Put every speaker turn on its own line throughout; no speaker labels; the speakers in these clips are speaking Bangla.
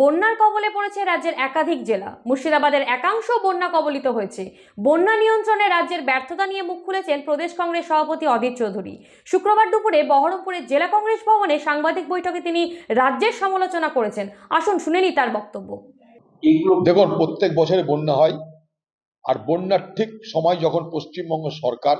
বন্যার কবলে পড়েছে রাজ্যের একাধিক জেলা। মুর্শিদাবাদের একাংশ বন্যা কবলিত হয়েছে। বন্যা নিয়ন্ত্রণে রাজ্যের ব্যর্থতা নিয়ে মুখ খুলেছেন প্রদেশ কংগ্রেস সভাপতি অধীর চৌধুরী। শুক্রবার দুপুরে বহরমপুরের জেলা কংগ্রেস ভবনে সাংবাদিক বৈঠকে তিনি রাজ্যের সমালোচনা করেছেন। আসুন, শুনে নি তার বক্তব্য।
দেখুন, প্রত্যেক বছরে বন্যা হয়। আর বন্যার ঠিক সময় যখন পশ্চিমবঙ্গ সরকার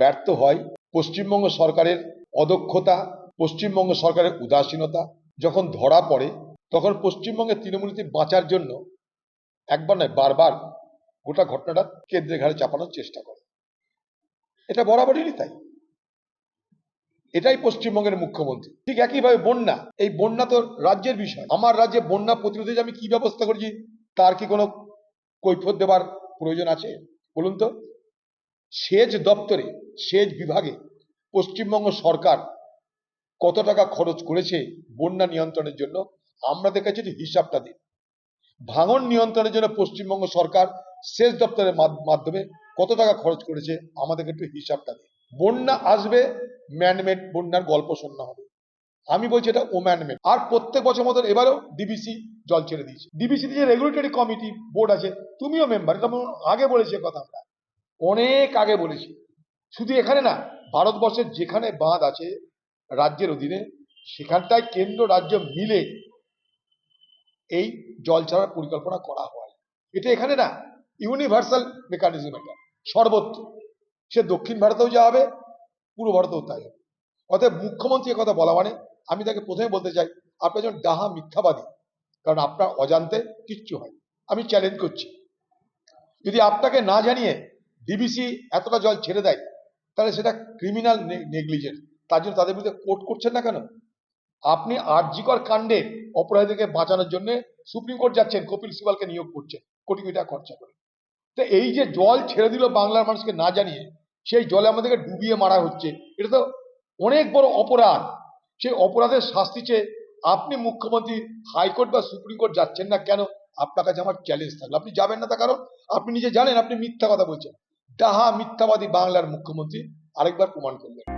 ব্যর্থ হয়, পশ্চিমবঙ্গ সরকারের অদক্ষতা, পশ্চিমবঙ্গ সরকারের উদাসীনতা, যখন ধরা পড়ে তখন পশ্চিমবঙ্গের তৃণমূলনীতি বাঁচার জন্য একবার নয়, বারবার গোটা ঘটনাটা কেন্দ্রের ঘাড়ে চাপানোর চেষ্টা করে। এটা বরাবরই তাই। এটাই পশ্চিমবঙ্গের মুখ্যমন্ত্রী। ঠিক একইভাবে বন্যা। এই বন্যা তো রাজ্যের বিষয়। আমার রাজ্যে বন্যা প্রতিরোধে যে আমি কি ব্যবস্থা করেছি, তার কি কোনো কৈফত দেবার প্রয়োজন আছে? বলুন তো। সেচ দপ্তরে, সেচ বিভাগে পশ্চিমবঙ্গ সরকার কত টাকা খরচ করেছে বন্যা নিয়ন্ত্রণের জন্য? আমাদের কাছে হিসাবটা দিন। ভাঙন নিয়ন্ত্রণের জন্য পশ্চিমবঙ্গ সরকার সেচ দপ্তরের মাধ্যমে কত টাকা খরচ করেছে আমাদেরকে একটু হিসাবটা দিন। বন্যা আসবে ম্যানমেড বন্যার গল্প শোনা হবে। আমি বলছি এটা ওম্যানমেড আর প্রত্যেক বছর মতন এবারেও ডিবিসি জল ছেড়ে দিয়েছে। ডিবিসি যে রেগুলেটরি কমিটি বোর্ড আছে, তুমিও মেম্বার এটা আগে বলেছি কথা আমরা। অনেক আগে বলেছি। শুধু এখানে না, ভারতবর্ষের যেখানে বাঁধ আছে, রাজ্যের অধীনে, সেখানটায় কেন্দ্র রাজ্য মিলে এই জল ছাড়ার পরিকল্পনা করা হয়। এটা এখানে না ইউনিভার্সাল মেকানিজম এটা সর্বত্র। সে দক্ষিণ ভারতেও যা হবে, পূর্ব ভারতেও তাই হবে। অর্থাৎ মুখ্যমন্ত্রী কথা বলা মানে আমি তাকে প্রথমে বলতে চাই, আপনি একজন ডাহা মিথ্যাবাদী, কারণ আপনার অজান্তে কিচ্ছু হয়। আমি চ্যালেঞ্জ করছি। যদি আপনাকে না জানিয়ে ডিবিসি এতটা জল ছেড়ে দেয়, তাহলে সেটা ক্রিমিনাল নেগলিজেন্স তার জন্য তাদের বিরুদ্ধে কোর্ট করছেন না কেন? আপনি আর্যিকর কাণ্ডে অপরাধীদেরকে বাঁচানোর জন্য সুপ্রিম কোর্ট যাচ্ছেন, কপিল সিবালকে নিয়োগ করছেন, কোটি কোটি টাকা খরচা করে। তো এই যে জল ছেড়ে দিল বাংলার মানুষকে না জানিয়ে, সেই জলে আমাদেরকে ডুবিয়ে মারা হচ্ছে, এটা তো অনেক বড় অপরাধ। সেই অপরাধের শাস্তি চেয়ে আপনি মুখ্যমন্ত্রী, হাইকোর্ট বা সুপ্রিম কোর্ট যাচ্ছেন না কেন? আপনার কাছে আমার চ্যালেঞ্জ থাকল। আপনি যাবেন না তার কারণ? আপনি নিজে জানেন, আপনি মিথ্যা কথা বলছেন। ডাহা মিথ্যাবাদী বাংলার মুখ্যমন্ত্রী আরেকবার প্রমাণ করলেন।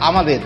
আমাদের